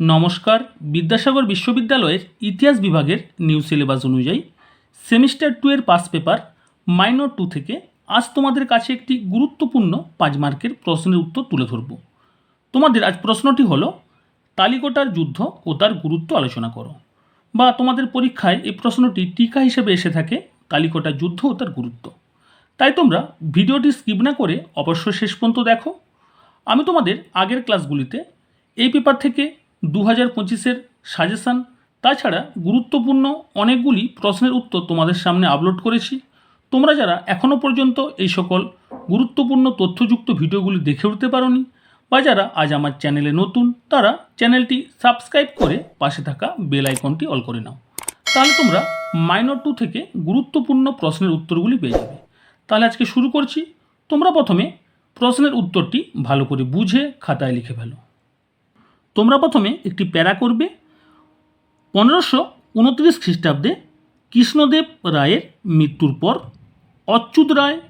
নমস্কার, বিদ্যাসাগর বিশ্ববিদ্যালয়ের ইতিহাস বিভাগের নিউ সিলেবাস অনুযায়ী সেমিস্টার টু এর পাস পেপার, মাইনর টু থেকে আজ তোমাদের কাছে একটি গুরুত্বপূর্ণ পাঁচ মার্কের প্রশ্নের উত্তর তুলে ধরব। তোমাদের আজ প্রশ্নটি হল, তালিকোটার যুদ্ধ ও তার গুরুত্ব আলোচনা করো। বা তোমাদের পরীক্ষায় এই প্রশ্নটি টিকা হিসেবে এসে থাকে কালিকোটার যুদ্ধ ও তার গুরুত্ব। তাই তোমরা ভিডিওটি স্কিপ না করে অবশ্যই শেষ পর্যন্ত দেখো। আমি তোমাদের আগের ক্লাসগুলিতে এই পেপার থেকে দু হাজার পঁচিশের সাজেশান। তাছাড়া গুরুত্বপূর্ণ অনেকগুলি প্রশ্নের উত্তর তোমাদের সামনে আপলোড করেছি। তোমরা যারা এখনও পর্যন্ত এই সকল গুরুত্বপূর্ণ তথ্যযুক্ত ভিডিওগুলি দেখে উঠতে পারোনি বা যারা আজ আমার চ্যানেলে নতুন, তারা চ্যানেলটি সাবস্ক্রাইব করে পাশে থাকা বেল আইকনটি অল করে নাও। তাহলে তোমরা মাইনর টু থেকে গুরুত্বপূর্ণ প্রশ্নের উত্তরগুলি পেয়ে যাবে। তাহলে আজকে শুরু করছি। তোমরা প্রথমে প্রশ্নের উত্তরটি ভালো করে বুঝে খাতায় লিখে ফেলো। তোমরা প্রথমে একটি প্যারা করবে। পনেরোশো উনত্রিশ খ্রিস্টাব্দে কৃষ্ণদেব রায়ের মৃত্যুর পর অচ্যুত রায়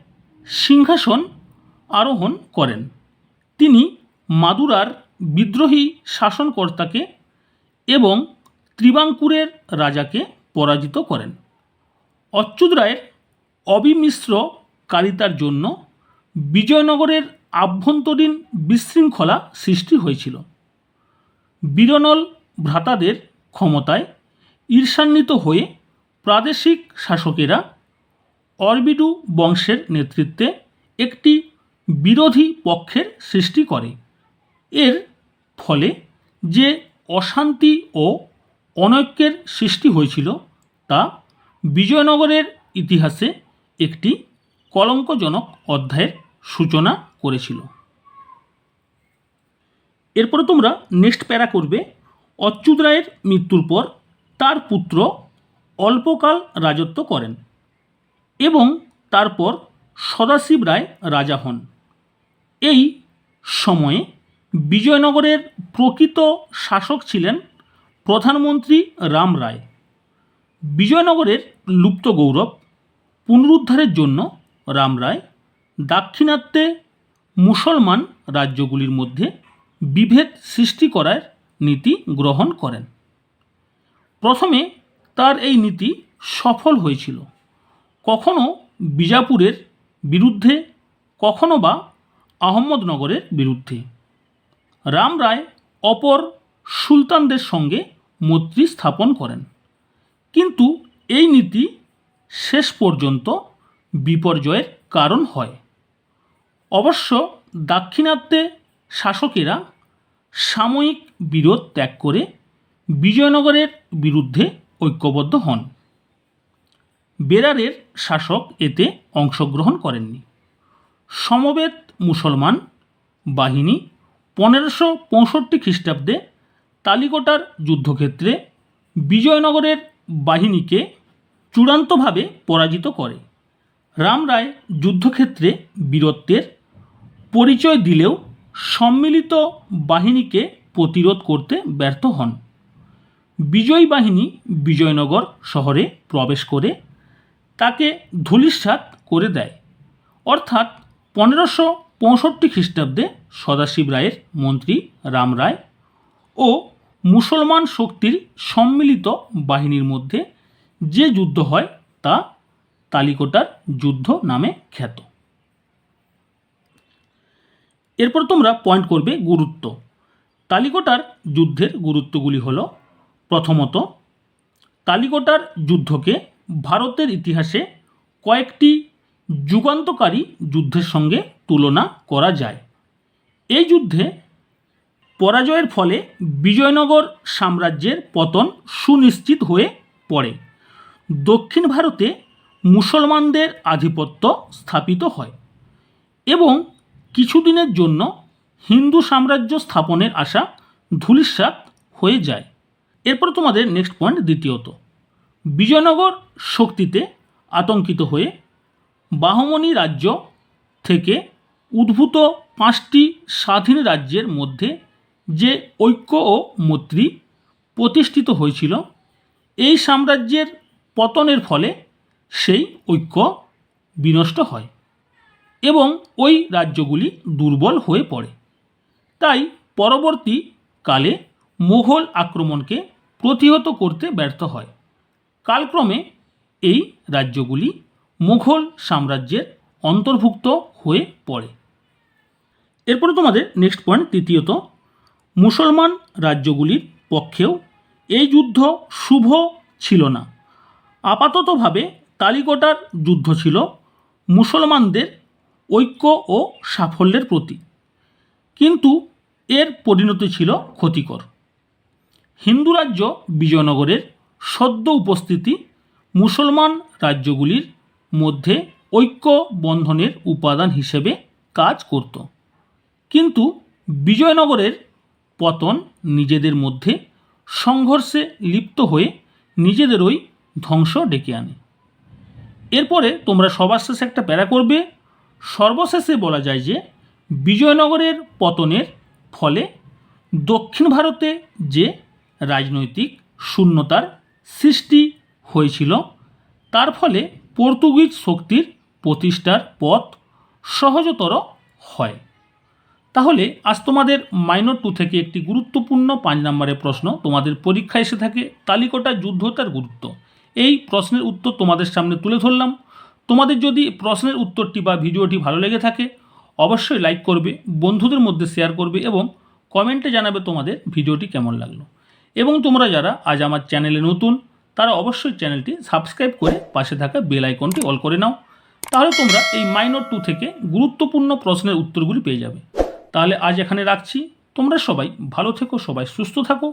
সিংহাসন আরোহণ করেন। তিনি মাদুরার বিদ্রোহী শাসনকর্তাকে এবং ত্রিবাঙ্কুরের রাজাকে পরাজিত করেন। অচ্যুত রায়ের অবিমিশ্র কারিতার জন্য বিজয়নগরের আভ্যন্তরীণ বিশৃঙ্খলা সৃষ্টি হয়েছিল। বীরনল ভ্রাতাদের ক্ষমতায় ঈর্ষান্বিত হয়ে প্রাদেশিক শাসকেরা অরবিডু বংশের নেতৃত্বে একটি বিরোধী পক্ষের সৃষ্টি করে। এর ফলে যে অশান্তি ও অনৈক্যের সৃষ্টি হয়েছিল তা বিজয়নগরের ইতিহাসে একটি কলঙ্কজনক অধ্যায়ের সূচনা করেছিল। এরপরে তোমরা নেক্সট প্যারা করবে অচ্যুত রায়ের মৃত্যুর পর তার পুত্র অল্পকাল রাজত্ব করেন এবং তারপর সদাশিব রায় রাজা হন। এই সময়ে বিজয়নগরের প্রকৃত শাসক ছিলেন প্রধানমন্ত্রী রাম রায়। বিজয়নগরের লুপ্ত গৌরব পুনরুদ্ধারের জন্য রাম রায় দাক্ষিণাত্যে মুসলমান রাজ্যগুলির মধ্যে বিভেদ সৃষ্টি করার নীতি গ্রহণ করেন। প্রথমে তার এই নীতি সফল হয়েছিল। কখনো বিজাপুরের বিরুদ্ধে, কখনো বা আহমদনগরের বিরুদ্ধে। রাম রায় অপর সুলতানদের সঙ্গে মৈত্রী স্থাপন করেন। কিন্তু এই নীতি শেষ পর্যন্ত বিপর্যয়ের কারণ হয়। অবশ্য দাক্ষিণাত্যে শাসকেরা সাময়িক বিরোধ ত্যাগ করে বিজয়নগরের বিরুদ্ধে ঐক্যবদ্ধ হন। বেরারের শাসক এতে অংশগ্রহণ করেননি। সমবেত মুসলমান বাহিনী পনেরোশো পঁয়ষট্টি খ্রিস্টাব্দে তালিকোটার যুদ্ধক্ষেত্রে বিজয়নগরের বাহিনীকে চূড়ান্তভাবে পরাজিত করে। রাম রায় যুদ্ধক্ষেত্রে বীরত্বের পরিচয় দিলেও সম্মিলিত বাহিনীকে প্রতিরোধ করতে ব্যর্থ হন। বিজয়ী বাহিনী বিজয়নগর শহরে প্রবেশ করে তাকে ধূলিসাৎ করে দেয়। অর্থাৎ পনেরোশো পঁয়ষট্টি খ্রিস্টাব্দে সদাশিব রায়ের মন্ত্রী রাম রায় ও মুসলমান শক্তির সম্মিলিত বাহিনীর মধ্যে যে যুদ্ধ হয় তা তালিকোটার যুদ্ধ নামে খ্যাত। এরপর তোমরা পয়েন্ট করবে গুরুত্ব। তালিকোটার যুদ্ধের গুরুত্বগুলি হলো, প্রথমত, তালিকোটার যুদ্ধকে ভারতের ইতিহাসে কয়েকটি যুগান্তকারী যুদ্ধের সঙ্গে তুলনা করা যায়। এই যুদ্ধে পরাজয়ের ফলে বিজয়নগর সাম্রাজ্যের পতন সুনিশ্চিত হয়ে পড়ে। দক্ষিণ ভারতে মুসলমানদের আধিপত্য স্থাপিত হয় এবং কিছুদিনের জন্য হিন্দু সাম্রাজ্য স্থাপনের আশা ধূলিসাৎ হয়ে যায়। এরপর তোমাদের নেক্সট পয়েন্ট দ্বিতীয়ত। বিজয়নগর শক্তিতে আতঙ্কিত হয়ে বাহমনি রাজ্য থেকে উদ্ভূত পাঁচটি স্বাধীন রাজ্যের মধ্যে যে ঐক্য ও মৈত্রী প্রতিষ্ঠিত হয়েছিল, এই সাম্রাজ্যের পতনের ফলে সেই ঐক্য বিনষ্ট হয়। এবং ওই রাজ্যগুলি দুর্বল হয়ে পড়ে। তাই পরবর্তীকালে মুঘল আক্রমণকে প্রতিহত করতে ব্যর্থ হয়। কালক্রমে এই রাজ্যগুলি মুঘল সাম্রাজ্যের অন্তর্ভুক্ত হয়ে পড়ে। এরপরে তোমাদের নেক্সট পয়েন্ট তৃতীয়ত, মুসলমান রাজ্যগুলির পক্ষেও এই যুদ্ধ শুভ ছিল না। আপাততভাবে তালিকোটার যুদ্ধ ছিল। মুসলমানদের ঐক্য ও সাফল্যের প্রতীক। কিন্তু এর পরিণতি ছিল ক্ষতিকর। হিন্দু রাজ্য বিজয়নগরের সদ্য উপস্থিতি মুসলমান রাজ্যগুলির মধ্যে ঐক্য বন্ধনের উপাদান হিসেবে কাজ করত। কিন্তু বিজয়নগরের পতন নিজেদের মধ্যে সংঘর্ষে লিপ্ত হয়ে নিজেদেরই ধ্বংস ডেকে আনে। এরপরে তোমরা সবার শেষে একটা প্যারা করবে সর্বশেষে বলা যায় যে বিজয়নগরের পতনের ফলে দক্ষিণ ভারতে যে রাজনৈতিক শূন্যতার সৃষ্টি হয়েছিল, তার ফলে পর্তুগিজ শক্তির প্রতিষ্ঠার পথ সহজতর হয়। তাহলে আজ তোমাদের মাইনর টু থেকে একটি গুরুত্বপূর্ণ পাঁচ নম্বরের প্রশ্ন তোমাদের পরীক্ষা এসে থাকে, তালিকটা যুদ্ধ তার গুরুত্ব। এই প্রশ্নের উত্তর তোমাদের সামনে তুলে ধরলাম। তোমাদের যদি প্রশ্নের উত্তরটি বা ভিডিওটি ভালো লেগে থাকে, অবশ্যই লাইক করবে, বন্ধুদের মধ্যে শেয়ার করবে এবং কমেন্টে জানাবে তোমাদের ভিডিওটি কেমন লাগল। এবং তোমরা যারা আজ আমার চ্যানেলে নতুন, তারা অবশ্যই চ্যানেলটি সাবস্ক্রাইব করে পাশে থাকা বেল আইকনটি অল করে নাও। তাহলে তোমরা এই মাইনর টু থেকে গুরুত্বপূর্ণ প্রশ্নের উত্তরগুলি পেয়ে যাবে। তাহলে আজ এখানে রাখছি। তোমরা সবাই ভালো থেকো, সবাই সুস্থ থাকো।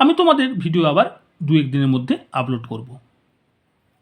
আমি তোমাদের ভিডিও আবার দু এক দিনের মধ্যে আপলোড করব।